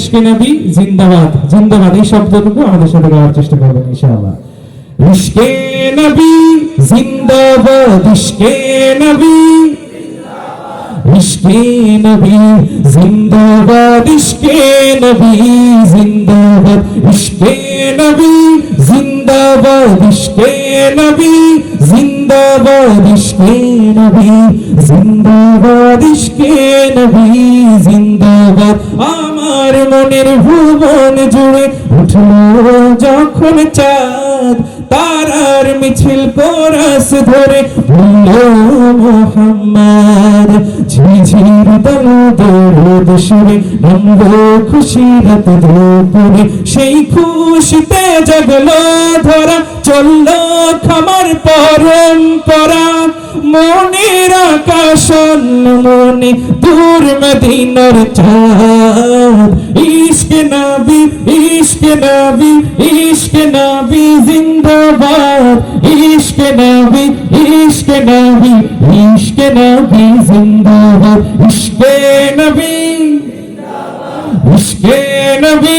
ইশকে নবী জিন্দাবাদ জিন্দাবাদ, এই শব্দটুকু আমাদের সাথে গাওয়ার চেষ্টা করবেন, ইনশাআল্লাহ। ইশকে জিন্দাবাদ ইশকে জিন্দাবাদ ইশকে জিন্দাবাদ জিন্দাবাদ জিন্দাবাদ জিন্দাবাদ। আমার মনের ভুবন জুড়ে উঠল যখন চাঁদ, তারার মিছিল কোরাস ধরে মোহাম্মদ ঝিঝির সুরে নামলো খুশি রাত দুপুরে। সেই খুশিতে জাগলো ধরা, চলল খামার পরম্পরা। মনের আকাশ মনে দূর মদিনার চাঁদ। ইশক নবী ইশক নবী ইশক নবী জিন্দাবাদ। ইশক নবী ইশক নবী ইশক নবী জিন্দাবাদ। ইশক নবী ইশক নবী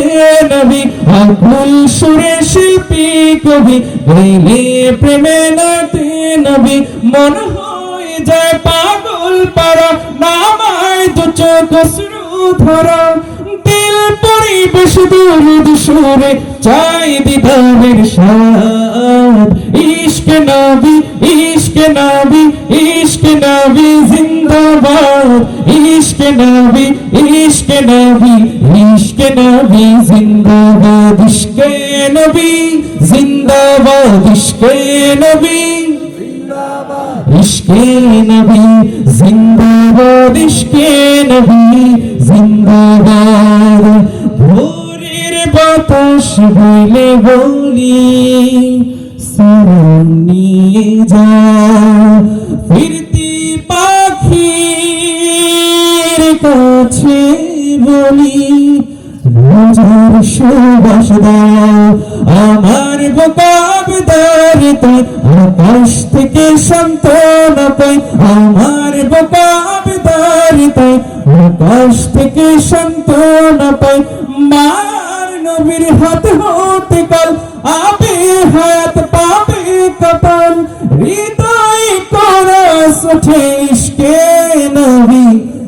নবী আকুল সুরে শিল্পী কবি গাইলে প্রেমে নাতে নবী, মন হয়ে যায় পাগল পারা, নামায় দু চোখ ধরা। দিল পরিবেশ দুরুদ সুরে, চাই দিদারের সাথ ইশক নবী ইশক নবী ইশক নবী, জিন্দাবাদ। নবী ইশক নবী ইশক নবী জিন্দাবাদ, ইশক নবী, জিন্দাবাদ, ইশক নবী। ইশকে নবী, জিন্দাবাদ, ইশকে নবী, জিন্দাবাদ। ভোরের বাতাস বইলে বলি শরণ নিয়ে যা। কাছে বলি, রোজার সুবাস দাও, আমার বোকাবদারিতে আকাশ থেকে সন্তান পাই আমার বোকাবদারিতে আকাশ থেকে সন্তান পাই মার নবীর হাত হতে কাল আবে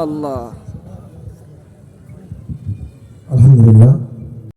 আল্লাহ